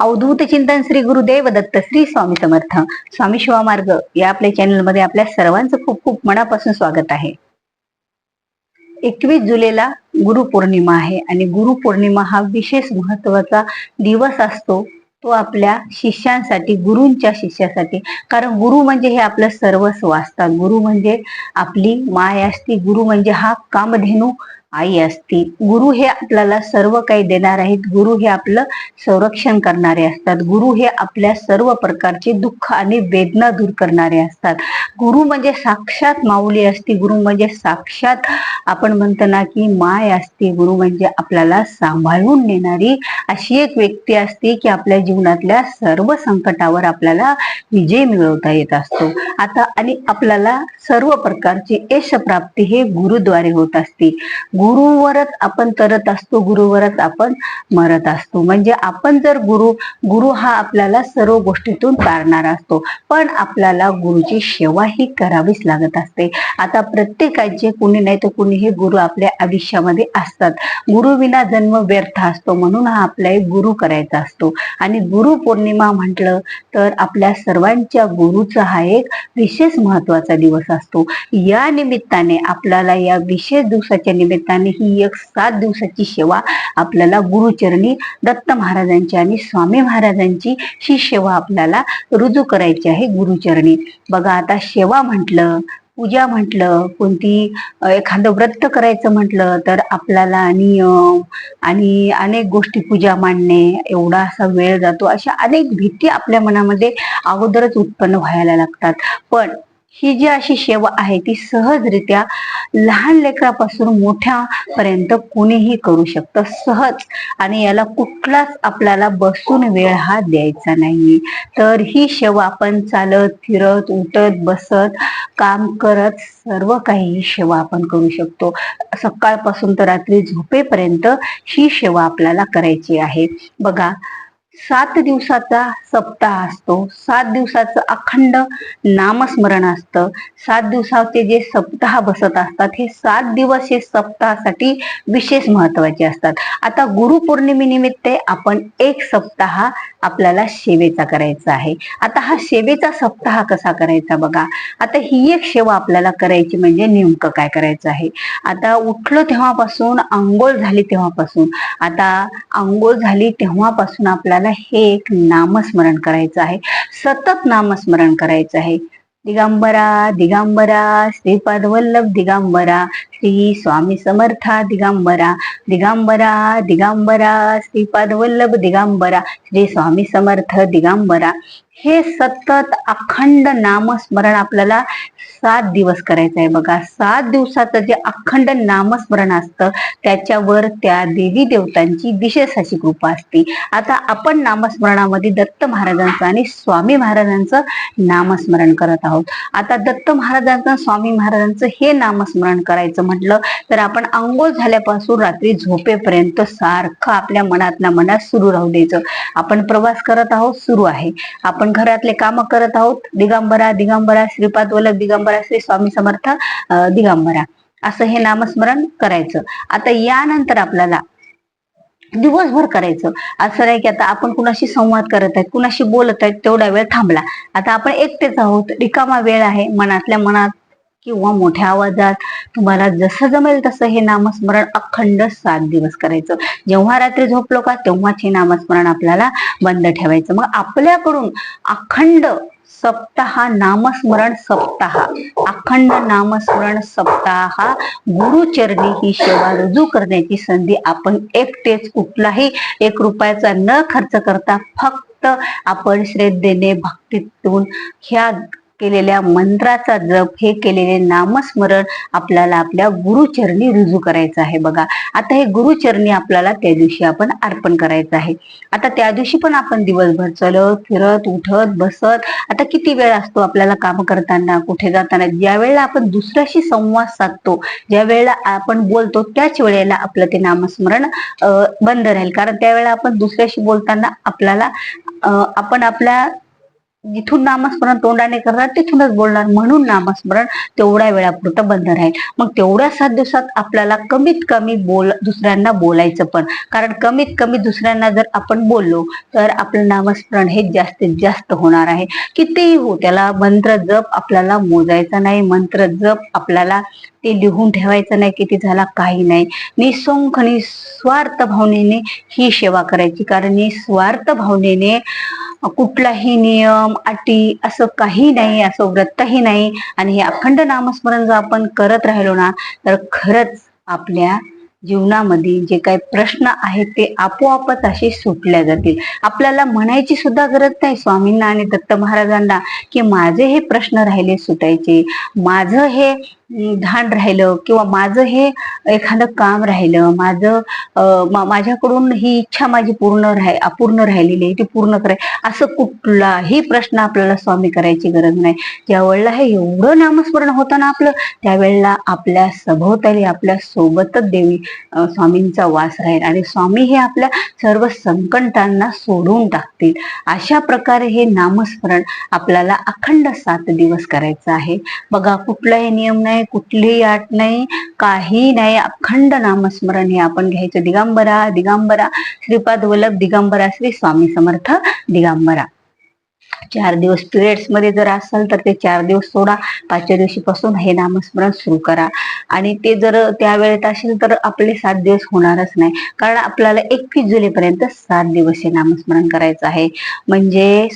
अवधूत चिंतन श्री गुरुदेव दत्त श्री स्वामी समर्थ. स्वामी शिवामार्ग या आपल्या चॅनलमध्ये आपल्या सर्वांचं खूप खूप मनापासून स्वागत आहे. एकवीस जुलैला गुरुपौर्णिमा आहे आणि गुरुपौर्णिमा हा विशेष महत्त्वाचा दिवस असतो. तो आपल्या शिष्यांसाठी गुरूंच्या शिष्यासाठी. कारण गुरु म्हणजे हे आपलं सर्वस्व असतात गुरु म्हणजे आपली माय असती. गुरु म्हणजे हा कामधेनू आई असती. गुरु हे आपल्याला सर्व काही देणार आहेत. गुरु हे आपलं संरक्षण करणारे असतात. गुरु हे आपल्या सर्व प्रकारचे दुःख आणि वेदना दूर करणारे असतात. गुरु म्हणजे साक्षात माऊली असते. गुरु म्हणजे साक्षात आपण म्हणतो ना की माय असते. गुरु म्हणजे आपल्याला सांभाळून नेणारी अशी एक व्यक्ती असते की आपल्या जीवनातल्या सर्व संकटावर आपल्याला विजय मिळवता येत असतो. आता आणि आपल्याला सर्व प्रकारची यश प्राप्ती हे गुरुद्वारे होत असते. गुरुवरच आपण तरत असतो गुरुवरच आपण मरत असतो. म्हणजे आपण जर गुरु गुरु हा आपल्याला सर्व गोष्टीतून तारणारा असतो पण आपल्याला गुरुची सेवा ही करावीच लागत असते. आता प्रत्येकाचे कुणी नाही तर कुणी हे गुरु आपल्या आयुष्यामध्ये असतात. गुरुविना जन्म व्यर्थ असतो म्हणून हा आपला एक गुरु करायचा असतो. आणि गुरु पौर्णिमा म्हटलं तर आपल्या सर्वांच्या गुरुचा हा एक विशेष महत्त्वाचा दिवस असतो. या निमित्ताने आपल्याला या विशेष दिवसाच्या निमित्ताने ही एक सात दिवसाची सेवा आपल्याला गुरुचरणी दत्त महाराजांची आणि स्वामी महाराजांची ही सेवा आपल्याला रुजू करायची आहे गुरुचरणी. बघा आता सेवा म्हटलं पूजा म्हटलं कोणती एखादं व्रत करायचं म्हटलं तर आपल्याला आणि आणि अनेक गोष्टी पूजा मांडणे एवढा असा वेळ जातो अशा अनेक भीती आपल्या मनामध्ये अगोदरच उत्पन्न व्हायला लागतात. पण ही जी अशी सेवा आहे ती सहजरित्या लहान लेकरापासून मोठ्यापर्यंत कोणीही करू शकतं सहज. आणि याला कुठलाच आपल्याला बसून वेळ हा द्यायचा नाही. तर ही सेवा आपण चालत फिरत उठत बसत काम करत सर्व काही ही सेवा आपण करू शकतो. सकाळपासून तर रात्री झोपेपर्यंत ही सेवा आपल्याला करायची आहे. बघा सात दिवसाचा सप्ताह असतो. सात दिवसाचं अखंड नामस्मरण असतं. सात दिवसाचे जे सप्ताह बसत असतात हे सात दिवस हे सप्ताहासाठी विशेष महत्त्वाचे असतात. आता गुरुपौर्णिमेनिमित्त आपण एक सप्ताह आपल्याला सेवेचा करायचा आहे. आता हा सेवेचा सप्ताह कसा करायचा बघा. आता ही एक सेवा आपल्याला करायची म्हणजे नेमकं काय करायचं आहे? आता उठलो तेव्हापासून आंघोळ झाली तेव्हापासून. आता आंघोळ झाली तेव्हापासून आपल्याला हे एक नामस्मरण करायचं आहे. सतत नामस्मरण करायचं आहे. दिगंबरा दिगंबरा श्रीपाद वल्लभ दिगंबरा श्री स्वामी समर्था दिगंबरा दिगंबरा दिगंबरा श्रीपाद वल्लभ दिगंबरा श्री स्वामी समर्थ दिगंबरा. हे सतत अखंड नामस्मरण आपल्याला सात दिवस करायचं आहे बघा सात दिवसाचं जे अखंड नामस्मरण असतं त्याच्यावर त्या देवी देवतांची विशेष अशी कृपा असते. आता आपण नामस्मरणामध्ये दत्त महाराजांचं आणि स्वामी महाराजांचं नामस्मरण करत आहोत. आता दत्त महाराजांचं स्वामी महाराजांचं हे नामस्मरण करायचं म्हटलं तर आपण आंघोळ झाल्यापासून रात्री झोपेपर्यंत सारखं आपल्या मनातल्या मनात सुरू राहू द्यायचं. आपण प्रवास करत आहोत सुरू आहे. आपण घरातले काम करत आहोत. दिगंबरा दिगंबरा श्रीपाद वल्लभ दिगंबरा श्री स्वामी समर्थ दिगंबरा. असं हे नामस्मरण करायचं. आता यानंतर आपल्याला दिवसभर करायचं. असं नाही की आता आपण कुणाशी संवाद करत आहेत कुणाशी बोलत आहेत तेवढा वेळ थांबला. आता आपण एकटेच आहोत. रिकामा वेळ आहे. मनातल्या मनात किंवा मोठ्या आवाजात तुम्हाला जसं जमेल तसं हे नामस्मरण अखंड सात दिवस करायचं. जेव्हा रात्री झोपलो का तेव्हाच हे नामस्मरण आपल्याला बंद ठेवायचं. मग आपल्याकडून अखंड सप्ताह नामस्मरण सप्ताह. अखंड नामस्मरण सप्ताह गुरुचरणी ही सेवा रुजू करण्याची संधी आपण एकटेच कुठलाही एक रुपयाचा न खर्च करता फक्त आपण श्रद्धेने भक्तीतून ह्या केलेल्या मंत्राचा जप हे केलेले नामस्मरण आपल्याला आपल्या गुरुचरणी रुजू करायचं आहे बघा. आता हे गुरुचरणी आपल्याला त्या दिवशी आपण अर्पण करायचं आहे. आता त्या दिवशी पण आपण दिवसभर चलत फिरत उठत बसत आता किती वेळ असतो आपल्याला काम करताना कुठे जाताना? ज्या वेळेला आपण दुसऱ्याशी संवाद साधतो ज्या वेळेला आपण बोलतो त्याच वेळेला आपलं ते नामस्मरण बंद राहील. कारण त्यावेळेला आपण दुसऱ्याशी बोलताना आपल्याला आपण आपल्या जिथून नामस्मरण तोंडाने करणार तिथूनच बोलणार. म्हणून नामस्मरण तेवढ्या वेळापुरतं बंद राहील. मग तेवढ्या सात दिवसात आपल्याला कमीत कमी बोल दुसऱ्यांना बोलायचं पण. कारण कमीत कमी दुसऱ्यांना जर आपण बोललो तर आपलं नामस्मरण हे जास्तीत जास्त होणार आहे. कितीही हो त्याला मंत्र जप आपल्याला मोजायचा नाही. मंत्र जप आपल्याला ते लिहून ठेवायचं नाही किती झाला काही नाही. निसंख निस्वार्थ भावनेने ही सेवा करायची. कारण निस्वार्थ भावनेने कुठलाही नियम अटी असं काही नाही असं व्रतही नाही. आणि हे अखंड नामस्मरण जर आपण करत राहिलो ना तर खरंच आपल्या जीवनामध्ये जे काही प्रश्न आहेत ते आपोआपच असे सुटल्या जातील. आपल्याला म्हणायची सुद्धा गरज नाही स्वामींना आणि दत्त महाराजांना की माझे हे प्रश्न राहिले सुटायचे. माझं हे धान राहिलं किंवा माझं हे एखादं काम राहिलं माझं माझ्याकडून ही इच्छा माझी पूर्ण राह अपूर्ण राहिलेली आहे ती पूर्ण कराय असं कुठलाही प्रश्न आपल्याला स्वामी करायची गरज नाही. ज्या वेळेला हे एवढं नामस्मरण होतं ना आपलं त्यावेळेला आपल्या सभोवताली आपल्या सोबतच देवी स्वामींचा वास राहील आणि स्वामी हे आपल्या सर्व संकटांना सोडून टाकतील. अशा प्रकारे हे नामस्मरण आपल्याला अखंड सात दिवस करायचं आहे. बघा कुठलाही नियम नाही कुठलीही आठ नाही काही नाही. अखंड नामस्मरण हे आपण घ्यायचं. दिगंबरा दिगंबरा. श्रीपाद वल्लभ दिगंबरा. श्री स्वामी समर्थ दिगंबरा. चार दिवस पिरियड्समध्ये जर असाल तर ते चार दिवस सोडा. पाचव्या दिवशीपासून हे नामस्मरण सुरू करा. आणि ते जर त्या वेळेत असेल तर आपले सात दिवस होणारच नाही. कारण आपल्याला एकवीस जुलैपर्यंत सात दिवस हे नामस्मरण करायचं आहे. म्हणजे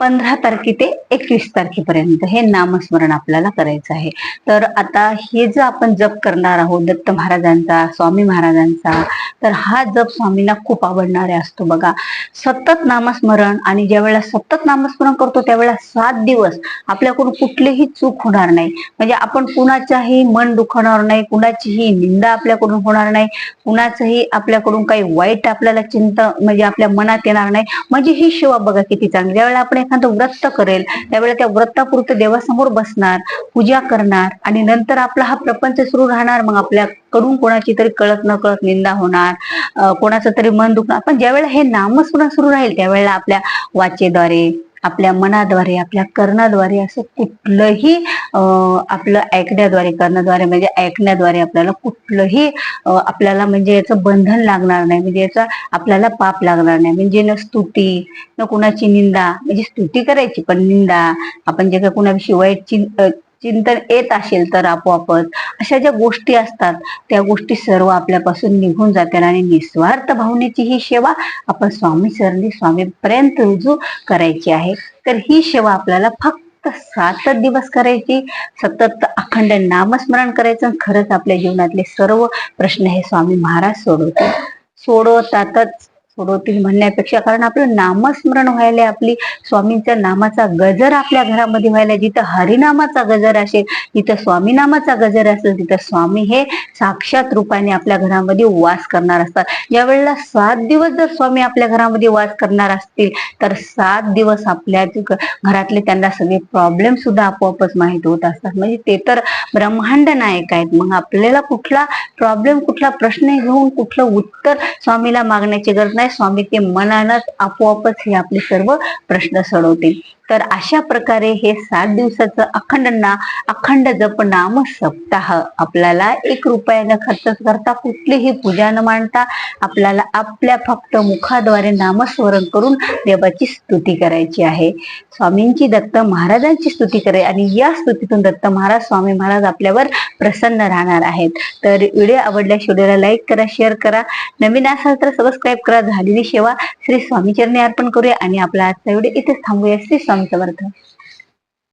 पंधरा तारखे ते एकवीस तारखेपर्यंत हे नामस्मरण आपल्याला करायचं आहे. तर आता हे जर आपण जप करणार आहोत दत्त महाराजांचा स्वामी महाराजांचा तर हा जप स्वामींना खूप आवडणारे असतो बघा. सतत नामस्मरण आणि ज्या वेळेला सतत नामस्मरण करतो त्यावेळेला सात दिवस आपल्याकडून कुठलीही चूक होणार नाही. म्हणजे आपण कुणाच्याही मन दुखणार नाही कुणाचीही निंदा आपल्याकडून होणार नाही कुणाचंही आपल्याकडून काही वाईट आपल्याला चिंता म्हणजे आपल्या मनात येणार नाही. म्हणजे ही शिवा बघा किती चांगली. ज्यावेळेला आपण एखादं व्रत करेल त्यावेळेला त्या व्रतापुरतं देवासमोर बसणार पूजा करणार आणि नंतर आपला हा प्रपंच सुरू राहणार. मग आपल्याकडून कोणाची तरी कळत न कळत निंदा होणार कोणाचं तरी मन दुखणार. पण ज्यावेळेला हे नामस्मरण सुरू राहील त्यावेळेला आपल्या वाचेद्वारे आपल्या मनाद्वारे आपल्या कर्णाद्वारे असं कुठलंही आपलं ऐकण्याद्वारे कर्णाद्वारे म्हणजे ऐकण्याद्वारे आपल्याला कुठलंही आपल्याला म्हणजे याचं बंधन लागणार नाही म्हणजे याचा आपल्याला पाप लागणार नाही. म्हणजे न स्तुती न कुणाची निंदा म्हणजे स्तुती करायची पण निंदा आपण जे काही कुणाविषयी वाईट चिंतन येत असेल तर आपोआपच अशा ज्या गोष्टी असतात त्या गोष्टी सर्व आपल्यापासून निघून जातील आणि निस्वार्थ भावनेची ही सेवा आपण स्वामी सरणी स्वामीपर्यंत रुजू करायची आहे. तर ही सेवा आपल्याला फक्त सात दिवस करायची सतत अखंड नामस्मरण करायचं खरंच आपल्या जीवनातले सर्व प्रश्न हे स्वामी महाराज सोडवतात सोडवतातच. सोडवतील म्हणण्यापेक्षा कारण आपलं नामस्मरण व्हायला आपली स्वामींच्या नामाचा गजर आपल्या घरामध्ये व्हायला जिथं हरिनामाचा गजर असेल जिथं स्वामी नामाचा गजर असेल तिथं स्वामी हे साक्षात रूपाने आपल्या घरामध्ये वास करणार असतात. ज्या वेळेला सात दिवस जर स्वामी आपल्या घरामध्ये वास करणार असतील तर सात दिवस आपल्या घरातले त्यांना सगळे प्रॉब्लेम सुद्धा आपोआपच माहीत होत असतात. म्हणजे ते तर ब्रह्मांड नायक आहेत. मग आपल्याला कुठला प्रॉब्लेम कुठला प्रश्न घेऊन कुठलं उत्तर स्वामीला मागण्याची गरज नाही स्वामी ते मनानच आपोआपच हे आपले सर्व प्रश्न सोडवतील. तर अशा प्रकारे हे सात दिवसाचं अखंड ना अखंड जप नाम सप्ताह. आपल्याला एक रुपयानं खर्च करता कुठलीही पूजा न मांडता आपल्याला आपल्या फक्त मुखाद्वारे नामस्मरण करून देवाची स्तुती करायची आहे. स्वामींची दत्त महाराजांची स्तुती करे आणि या स्तुतीतून दत्त महाराज स्वामी महाराज आपल्यावर प्रसन्न राहणार आहेत. तर व्हिडिओ आवडल्यास व्हिडिओला लाईक करा शेअर करा. नवीन असाल तर सबस्क्राईब करा. झालेली सेवा श्री स्वामीचरणी अर्पण करूया आणि आपला आजचा व्हिडिओ इथेच थांबूया. श्री स्वामी समर्थ